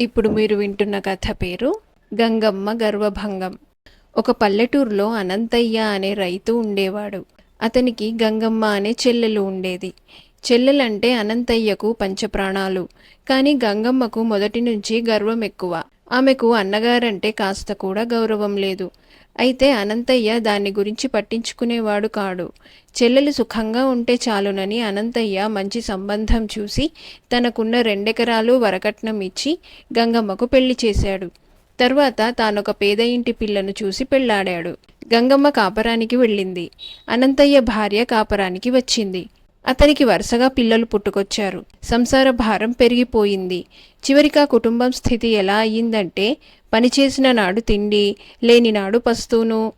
ఇప్పుడు మీరు వింటున్న కథ పేరు గంగమ్మ గర్వభంగం. ఒక పల్లెటూరులో అనంతయ్య అనే రైతు ఉండేవాడు. అతనికి గంగమ్మ అనే చెల్లెలు ఉండేది. చెల్లెలంటే అనంతయ్యకు పంచప్రాణాలు. కానీ గంగమ్మకు మొదటి నుంచి గర్వం ఎక్కువ ఆమెకు అన్నగారంటే కాస్త కూడా గౌరవం లేదు. అయితే అనంతయ్య దాని గురించి పట్టించుకునేవాడు కాడు. చెల్లెలు సుఖంగా ఉంటే చాలునని అనంతయ్య మంచి సంబంధం చూసి తనకున్న రెండెకరాలు వరకట్నం ఇచ్చి గంగమ్మకు పెళ్ళి చేశాడు. తర్వాత తానొక పేద ఇంటి పిల్లను చూసి పెళ్ళాడాడు. గంగమ్మ కాపరానికి వెళ్ళింది. అనంతయ్య భార్య కాపరానికి వచ్చింది. అతనికి వరుసగా పిల్లలు పుట్టుకొచ్చారు. సంసార భారం పెరిగిపోయింది. చివరికి కుటుంబం స్థితి ఎలా అయ్యిందంటే పనిచేసిన నాడు తిండి లేని నాడు పస్తూను.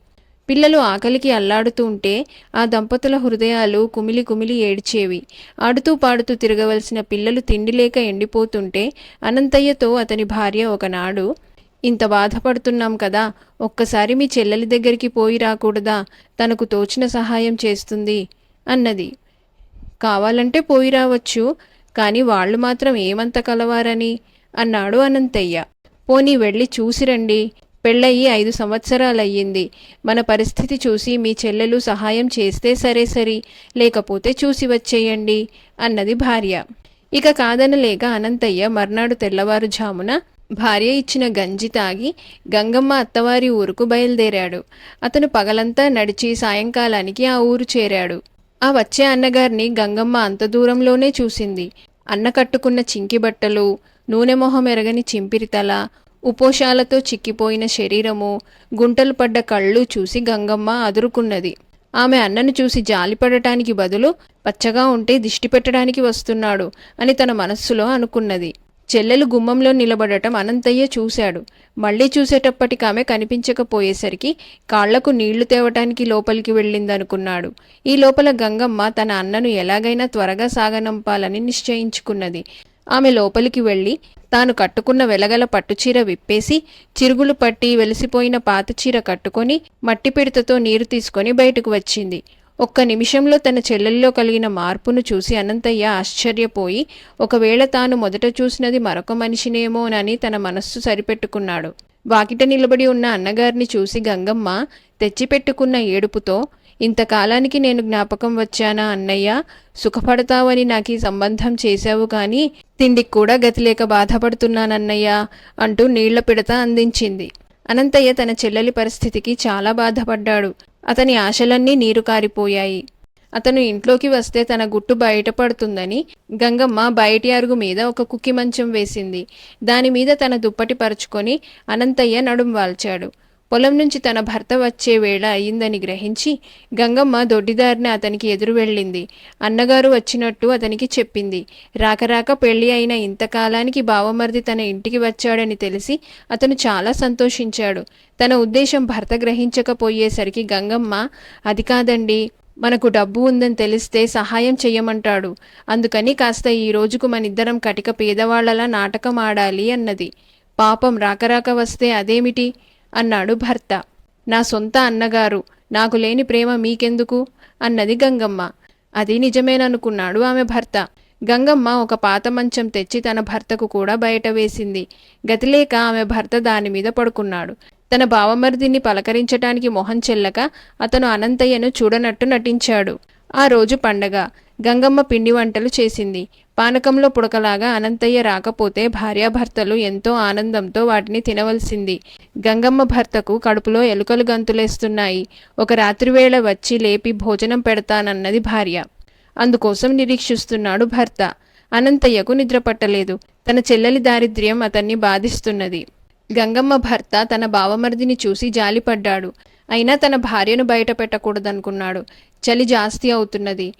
పిల్లలు ఆకలికి అల్లాడుతూ ఉంటే ఆ దంపతుల హృదయాలు కుమిలి కుమిలి ఏడ్చేవి. ఆడుతూ పాడుతూ తిరగవలసిన పిల్లలు తిండి లేక ఎండిపోతుంటే అనంతయ్యతో అతని భార్య ఒకనాడు ఇంత బాధపడుతున్నాం కదా ఒక్కసారి మీ చెల్లెలి దగ్గరికి పోయి రాకూడదా? తనకు తోచిన సహాయం చేస్తుంది అన్నది. కావాలంటే పోయి రావచ్చు కానీ వాళ్ళు మాత్రం ఏమంత కలవారని? అన్నాడు అనంతయ్య. పోనీ వెళ్ళి చూసిరండి. పెళ్ళయి ఐదు సంవత్సరాలయ్యింది. మన పరిస్థితి చూసి మీ చెల్లెలు సహాయం చేస్తే సరే సరి లేకపోతే చూసి వచ్చేయండి అన్నది భార్య. ఇక కాదనలేక అనంతయ్య మర్నాడు తెల్లవారుజామున భార్య ఇచ్చిన గంజి తాగి గంగమ్మ అత్తవారి ఊరుకు బయలుదేరాడు. అతను పగలంతా నడిచి సాయంకాలానికి ఆ ఊరు చేరాడు. ఆ వచ్చే అన్నగారిని గంగమ్మ అంత దూరంలోనే చూసింది. అన్న కట్టుకున్న చింకి బట్టలు నూనె మొహం ఎరగని చింపిరి తల ఉపోషాలతో చిక్కిపోయిన శరీరము గుంటలు పడ్డ కళ్ళు చూసి గంగమ్మ అదురుకున్నది. ఆమె అన్నను చూసి జాలిపడటానికి బదులు పచ్చగా ఉంటే దిష్టి పెట్టడానికి వస్తున్నాడు అని తన మనస్సులో అనుకున్నది. చెల్లెలు గుమ్మంలో నిలబడటం అనంతయ్య చూశాడు. మళ్ళీ చూసేటప్పటికి ఆమె కనిపించకపోయేసరికి కాళ్ళకు నీళ్ళు తేవటానికి లోపలికి వెళ్ళిందనుకున్నాడు. ఈ లోపల గంగమ్మ తన అన్నను ఎలాగైనా త్వరగా సాగనంపాలని నిశ్చయించుకున్నది. ఆమె లోపలికి వెళ్ళి తాను కట్టుకున్న వెలగల పట్టుచీర విప్పేసి చిరుగులు పట్టి వెలిసిపోయిన పాత చీర కట్టుకొని మట్టి పిడతతో నీరు తీసుకొని బయటకు వచ్చింది. ఒక్క నిమిషంలో తన చెల్లెల్లో కలిగిన మార్పును చూసి అనంతయ్య ఆశ్చర్యపోయి ఒకవేళ తాను మొదట చూసినది మరొక మనిషినేమోనని తన మనస్సు సరిపెట్టుకున్నాడు. వాకిట నిలబడి ఉన్న అన్నగారిని చూసి గంగమ్మ తెచ్చిపెట్టుకున్న ఏడుపుతో ఇంతకాలానికి నేను జ్ఞాపకం వచ్చానా అన్నయ్య? సుఖపడతావని నాకు ఈ సంబంధం చేశావు కానీ తిండికి కూడా గతిలేక బాధపడుతున్నానన్నయ్య అంటూ నీళ్ళ పిడత అందించింది. అనంతయ్య తన చెల్లెలి పరిస్థితికి చాలా బాధపడ్డాడు. అతని ఆశలన్నీ నీరు కారిపోయాయి. అతను ఇంట్లోకి వస్తే తన గుట్టు బయటపడుతుందని గంగమ్మ బయటి అరుగు మీద ఒక కుక్కి మంచం వేసింది. దాని మీద తన దుప్పటి పరుచుకొని అనంతయ్య నడుం వాల్చాడు. పొలం నుంచి తన భర్త వచ్చే వేళ అయిందని గ్రహించి గంగమ్మ దొడ్డిదారిన అతనికి ఎదురు వెళ్ళింది. అన్నగారు వచ్చినట్టు అతనికి చెప్పింది. రాకరాక పెళ్ళి అయిన ఇంతకాలానికి బావమరిది తన ఇంటికి వచ్చాడని తెలిసి అతను చాలా సంతోషించాడు. తన ఉద్దేశం భర్త గ్రహించకపోయేసరికి గంగమ్మ అది కాదండి మనకు డబ్బు ఉందని తెలిస్తే సహాయం చెయ్యమంటాడు. అందుకని కాస్త ఈ రోజుకు మనిద్దరం కటిక పేదవాళ్ళలా నాటకం ఆడాలి అన్నది. పాపం రాకరాక వస్తే అదేమిటి? అన్నాడు భర్త. నా సొంత అన్నగారు నాకు లేని ప్రేమ మీకెందుకు? అన్నది గంగమ్మ. అది నిజమేననుకున్నాడు ఆమె భర్త. గంగమ్మ ఒక పాత మంచం తెచ్చి తన భర్తకు కూడా బయట వేసింది. గతిలేక ఆమె భర్త దాని మీద పడుకున్నాడు. తన బావమరిదిని పలకరించటానికి మొహం చెల్లక అతను అనంతయ్యను చూడనట్టు నటించాడు. ఆ రోజు పండగ. గంగమ్మ పిండి వంటలు చేసింది. పానకంలో పుడకలాగా అనంతయ్య రాకపోతే భార్యాభర్తలు ఎంతో ఆనందంతో వాటిని తినవలసింది. గంగమ్మ భర్తకు కడుపులో ఎలుకలు గంతులేస్తున్నాయి. ఒక రాత్రివేళ వచ్చి లేపి భోజనం పెడతానన్నది భార్య. అందుకోసం నిరీక్షిస్తున్నాడు భర్త. అనంతయ్యకు నిద్రపట్టలేదు తన చెల్లెలి దారిద్ర్యం అతన్ని బాధిస్తున్నది. గంగమ్మ భర్త తన బావమరిదిని చూసి జాలిపడ్డాడు. అయినా తన భార్యను బయట పెట్టకూడదనుకున్నాడు. చలి జాస్తి అవుతున్నది.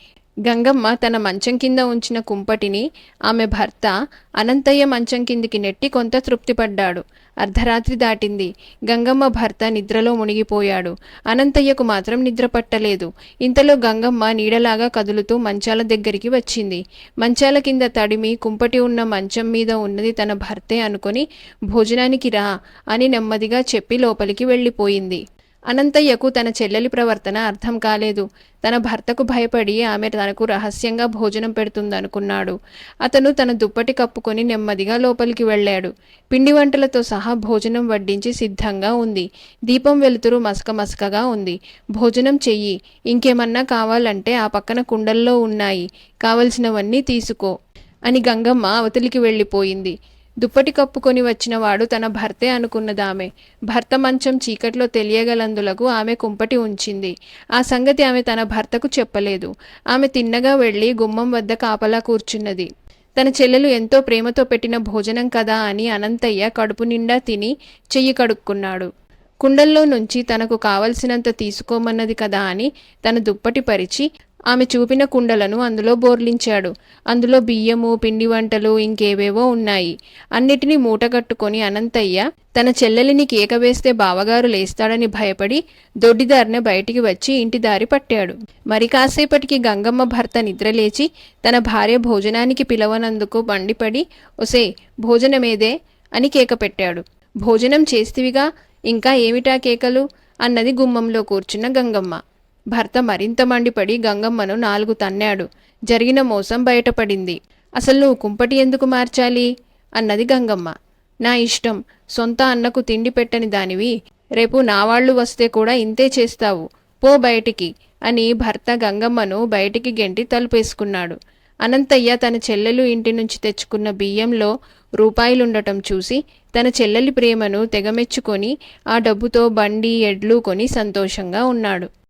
గంగమ్మ తన మంచం కింద ఉంచిన కుంపటిని ఆమె భర్త అనంతయ్య మంచం కిందికి నెట్టి కొంత తృప్తిపడ్డాడు. అర్ధరాత్రి దాటింది. గంగమ్మ భర్త నిద్రలో మునిగిపోయాడు. అనంతయ్యకు మాత్రం నిద్ర పట్టలేదు. ఇంతలో గంగమ్మ నీడలాగా కదులుతూ మంచాల దగ్గరికి వచ్చింది. మంచాల కింద తడిమి కుంపటి ఉన్న మంచం మీద ఉన్నది తన భర్తే అనుకొని భోజనానికి రా అని నెమ్మదిగా చెప్పి లోపలికి వెళ్ళిపోయింది. అనంతయ్యకు తన చెల్లెలి ప్రవర్తన అర్థం కాలేదు. తన భర్తకు భయపడి ఆమె తనకు రహస్యంగా భోజనం పెడుతుందనుకున్నాడు. అతను తన దుప్పటి కప్పుకొని నెమ్మదిగా లోపలికి వెళ్ళాడు. పిండి వంటలతో సహా భోజనం వడ్డించి సిద్ధంగా ఉంది. దీపం వెలుతురు మసక మసకగా ఉంది. భోజనం చెయ్యి. ఇంకేమన్నా కావాలంటే ఆ పక్కన కుండల్లో ఉన్నాయి. కావలసినవన్నీ తీసుకో అని గంగమ్మ అవతలికి వెళ్ళిపోయింది. దుప్పటి కప్పుకొని వచ్చిన వాడు తన భర్తే అనుకున్నదామె. భర్త మంచం చీకట్లో తెలియగలందులకు ఆమె కుంపటి ఉంచింది. ఆ సంగతి ఆమె తన భర్తకు చెప్పలేదు. ఆమె తిన్నగా వెళ్ళి గుమ్మం వద్ద కాపలా కూర్చున్నది. తన చెల్లెలు ఎంతో ప్రేమతో పెట్టిన భోజనం కదా అని అనంతయ్య కడుపు నిండా తిని చెయ్యి కడుక్కున్నాడు. కుండల్లో నుంచి తనకు కావలసినంత తీసుకోమన్నది కదా అని తన దుప్పటి పరిచి ఆమె చూపిన కుండలను అందులో బోర్లించాడు. అందులో బియ్యము పిండి వంటలు ఇంకేవేవో ఉన్నాయి. అన్నిటినీ మూటగట్టుకొని అనంతయ్య తన చెల్లెలిని కేక వేస్తే బావగారు లేస్తాడని భయపడి దొడ్డిదారిన బయటికి వచ్చి ఇంటి దారి పట్టాడు. మరి కాసేపటికి గంగమ్మ భర్త నిద్రలేచి తన భార్య భోజనానికి పిలవనందుకు మండిపడి ఒసే భోజనమేదే అని కేక పెట్టాడు. భోజనం చేస్తివిగా? ఇంకా ఏమిటా కేకలు అన్నది గుమ్మంలో కూర్చున్న గంగమ్మ. భర్త మరింత మండిపడి గంగమ్మను నాలుగు తన్నాడు. జరిగిన మోసం బయటపడింది. అసలు నువ్వు కుంపటి ఎందుకు మార్చాలి? అన్నది గంగమ్మ. నా ఇష్టం. సొంత అన్నకు తిండి పెట్టని దానివి. రేపు నా వాళ్ళు వస్తే కూడా ఇంతే చేస్తావు. పో బయటికి అని భర్త గంగమ్మను బయటికి గెంటి తలుపేసుకున్నాడు. అనంతయ్య తన చెల్లెలు ఇంటి నుంచి తెచ్చుకున్న బియ్యంలో రూపాయలుండటం చూసి తన చెల్లెలి ప్రేమను తెగమెచ్చుకొని ఆ డబ్బుతో బండి ఎడ్లు కొని సంతోషంగా ఉన్నాడు.